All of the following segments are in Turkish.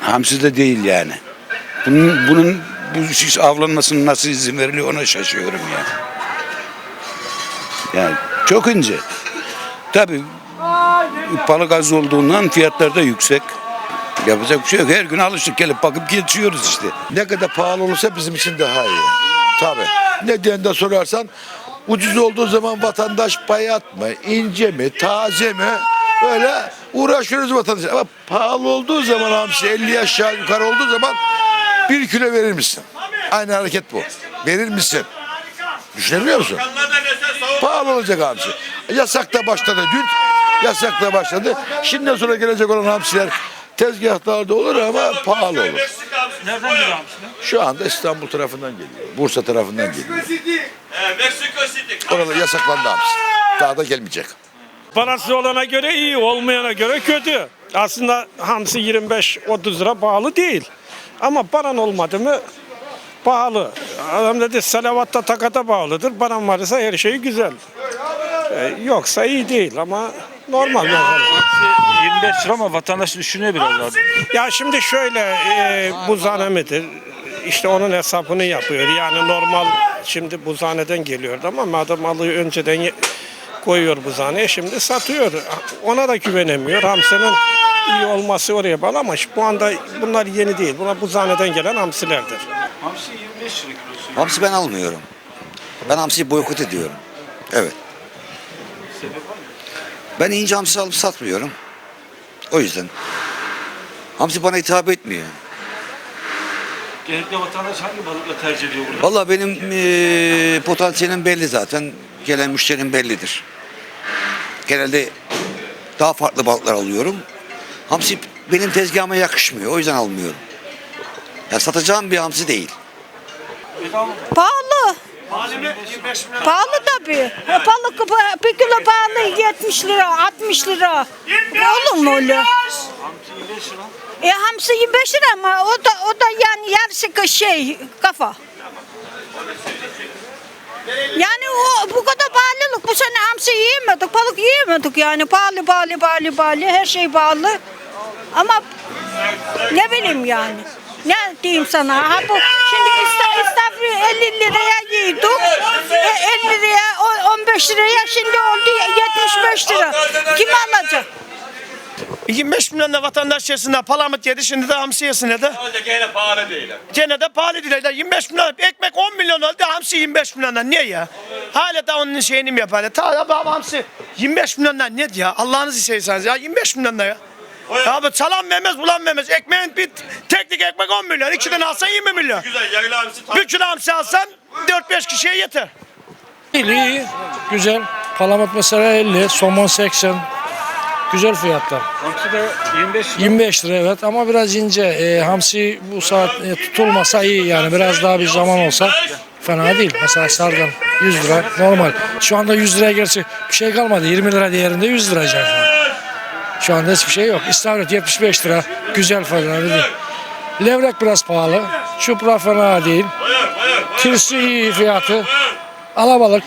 Hamsi de değil yani. Bunun, bunun bu avlanmasının nasıl izin veriliyor ona şaşıyorum ya. Yani çok ince. Tabii balık az olduğundan fiyatlar da yüksek. Yapacak bir şey yok. Her gün alıştık gelip bakıp geçiyoruz işte. Ne kadar pahalı olursa bizim için daha iyi. Tabii. Neden de sorarsan ucuz olduğu zaman vatandaş bayat mı, ince mi, taze mi böyle uğraşıyoruz vatandaş. Ama pahalı olduğu zaman hamsi 50 aşağı yukarı olduğu zaman bir kilo verir misin? Aynı hareket bu. Verir misin? Düşünebiliyor musun? Pahalı olacak hamsi. Yasak da başladı dün. Yasak da başladı. Şimdiden sonra gelecek olan hamsiler tezgahlarda olur ama pahalı olur. Nereden geliyor hamsiler? Şu anda İstanbul tarafından geliyor. Bursa tarafından geliyor. Meksiko City. Orada yasaklandı hamsi. Daha da gelmeyecek. Parası olana göre iyi, olmayana göre kötü. Aslında hamsi 25-30 lira pahalı değil. Ama paran olmadı mı pahalı. Adam dedi salavatta takata bağlıdır. Paran varsa her şey güzel. Ee, yoksa iyi değil ama normal. normal. 25 lira ama vatandaş düşünüyor biraz. Ya şimdi şöyle e, buzhane midir? İşte onun hesabını yapıyor. Yani normal şimdi buzhaneden geliyordu ama madem alıyor önceden ye- koyuyor buzhaneye şimdi satıyor. Ona da güvenemiyor. Hamsinin iyi olması oraya bağlı ama şu anda bunlar yeni değil. Bunlar buzhaneden gelen hamsilerdir. Hamsi 25 lira kilosu. Hamsi ben almıyorum. Ben hamsiyi boykot ediyorum. Evet. Ben ince hamsi alıp satmıyorum. O yüzden. Hamsi bana hitap etmiyor. Genellikle vatandaş hangi balıkla tercih ediyor burada? Vallahi benim eee potansiyelim belli zaten. Gelen müşterim bellidir. Genelde daha farklı balıklar alıyorum. Hamsi benim tezgahıma yakışmıyor. O yüzden almıyorum. Ya satacağım bir hamsi değil. Pahalı. Pahalı tabii. Balık bir kilo pahalı 70 lira, 60 lira. Olur mu öyle? Hamsi 25 lira. E hamsi 25 lira ama o da o da yani yarısı şey kafa. Yani o bu kadar pahalılık bu sene hamsi yiyemedik, balık yiyemedik yani pahalı pahalı pahalı pahalı her şey pahalı. Ama ne bileyim yani. Ne diyeyim sana? Ha bu şimdi ista- istafri 50 liraya yiyorduk. E, 50 liraya, o- 15 liraya şimdi oldu 75 lira. Kim alacak? 25 milyon da vatandaş içerisinde palamut yedi şimdi de hamsi yesin de. Önce gene pahalı değil. Gene de pahalı değil. 25 milyon ekmek 10 milyon oldu hamsi 25 milyondan niye ya? Hala da onun şeyini mi yapar? Ta da hamsi 25 milyondan ne ya? Allah'ınızı seviyorsanız ya 25 milyondan ya. Ya bu çalan vermez bulan vermez. Ekmeğin bir teknik ekmek 10 milyon. İki tane alsan 20 milyon. Güzel yarılı hamsi tam. Bir kilo hamsi alsan 4-5 kişiye yeter. İyi, iyi. Güzel. Palamut mesela 50, somon 80. Güzel fiyatlar. Hamsi de 25 lira. 25 lira evet ama biraz ince. E, hamsi bu saat e, tutulmasa iyi yani biraz daha bir zaman olsa fena değil. Mesela sardan 100 lira normal. Şu anda 100 liraya gerçi bir şey kalmadı. 20 lira değerinde 100 lira an. Şu anda hiçbir şey yok. İstavrit 75 lira. Güzel fena değil. Levrek biraz pahalı. Çupra fena değil. Tirsi iyi fiyatı. Alabalık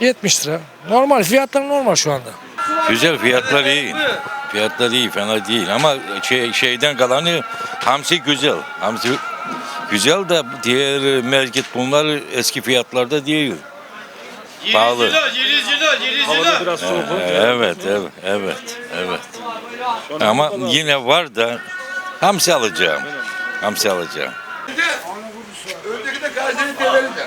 70 lira. Normal fiyatlar normal şu anda. Güzel fiyatlar iyi. Fiyatlar iyi fena değil ama şey, şeyden kalanı hamsi güzel. Hamsi güzel de diğer merket bunlar eski fiyatlarda değil. Pahalı. 700 lira, 700 Havada biraz soğuk olunca. Evet, evet, evet, evet. Ama yine var da hamsi alacağım. Hamsi alacağım. Öndeki de Kayseri develim de.